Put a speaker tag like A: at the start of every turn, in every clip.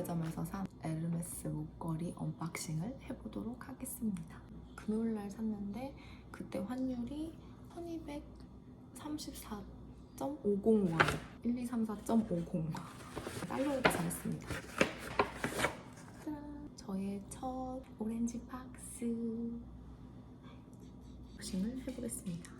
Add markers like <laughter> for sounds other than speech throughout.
A: 대점에서 산 에르메스 목걸이 언박싱을 해보도록 하겠습니다. 금요일날 샀는데 그때 환율이 1234.50원 1234.50원 달러로 잘했습니다. 짜란! 저의 첫 오렌지 박스 언박싱을 해보겠습니다.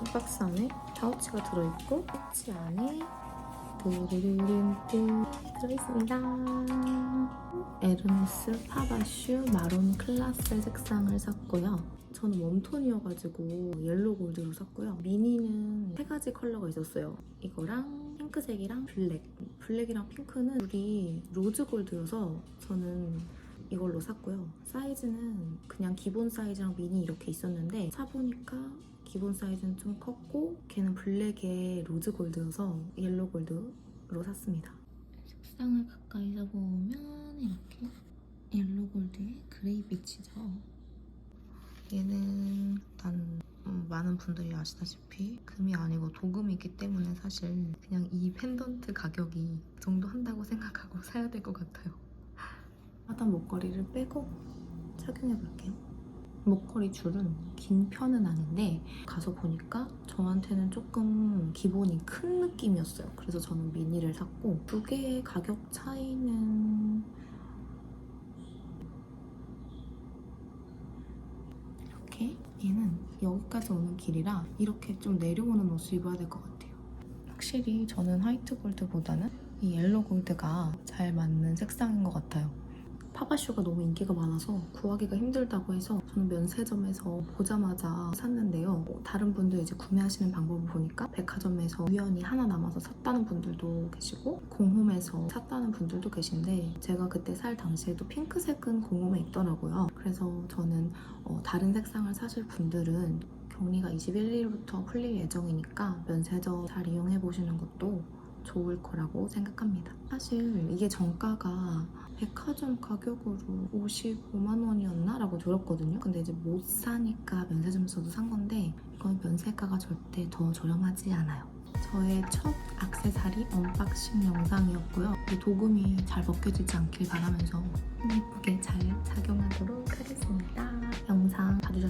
A: 이 박스 안에 파우치가 들어있고 파우치 안에 두루루룬뚜 들어있습니다. 에르메스 파바슈 마론 클라스 색상을 샀고요. 저는 웜톤이어가지고 옐로우 골드로 샀고요. 미니는 세 가지 컬러가 있었어요. 이거랑 핑크색이랑 블랙. 블랙이랑 핑크는 둘이 로즈 골드여서 저는 이걸로 샀고요. 사이즈는 그냥 기본 사이즈랑 미니 이렇게 있었는데 사보니까 기본 사이즈는 좀 컸고 걔는 블랙에 로즈 골드여서 옐로우 골드로 샀습니다. 색상을 가까이서 보면 이렇게 옐로우 골드의 그레이 빛이죠. 얘는 일단 음, 많은 분들이 아시다시피 금이 아니고 도금이기 때문에 사실 그냥 이 펜던트 가격이 이 정도 한다고 생각하고 <laughs> 사야 될 것 같아요. 하단 목걸이를 빼고 착용해 볼게요. 목걸이 줄은 긴 편은 아닌데 가서 보니까 저한테는 조금 기본이 큰 느낌이었어요. 그래서 저는 미니를 샀고 두 개의 가격 차이는 이렇게 얘는 여기까지 오는 길이라 이렇게 좀 내려오는 옷을 입어야 될 것 같아요. 확실히 저는 화이트 골드보다는 이 옐로 골드가 잘 맞는 색상인 것 같아요. 파바슈가 너무 인기가 많아서 구하기가 힘들다고 해서 저는 면세점에서 보자마자 샀는데요. 뭐 다른 분들 이제 구매하시는 방법을 보니까 백화점에서 우연히 하나 남아서 샀다는 분들도 계시고 공홈에서 샀다는 분들도 계신데 제가 그때 살 당시에도 핑크색은 공홈에 있더라고요. 그래서 저는 어, 다른 색상을 사실 분들은 격리가 21일부터 풀릴 예정이니까 면세점 잘 이용해 보시는 것도 좋을 거라고 생각합니다. 사실 이게 정가가 백화점 가격으로 55만 원이었나? 라고 들었거든요. 근데 이제 못 사니까 면세점에서도 산 건데 이건 면세가가 절대 더 저렴하지 않아요. 저의 첫 악세사리 언박싱 영상이었고요. 이 도금이 잘 벗겨지지 않길 바라면서 예쁘게 잘 착용하도록 하겠습니다. 영상 봐주셔서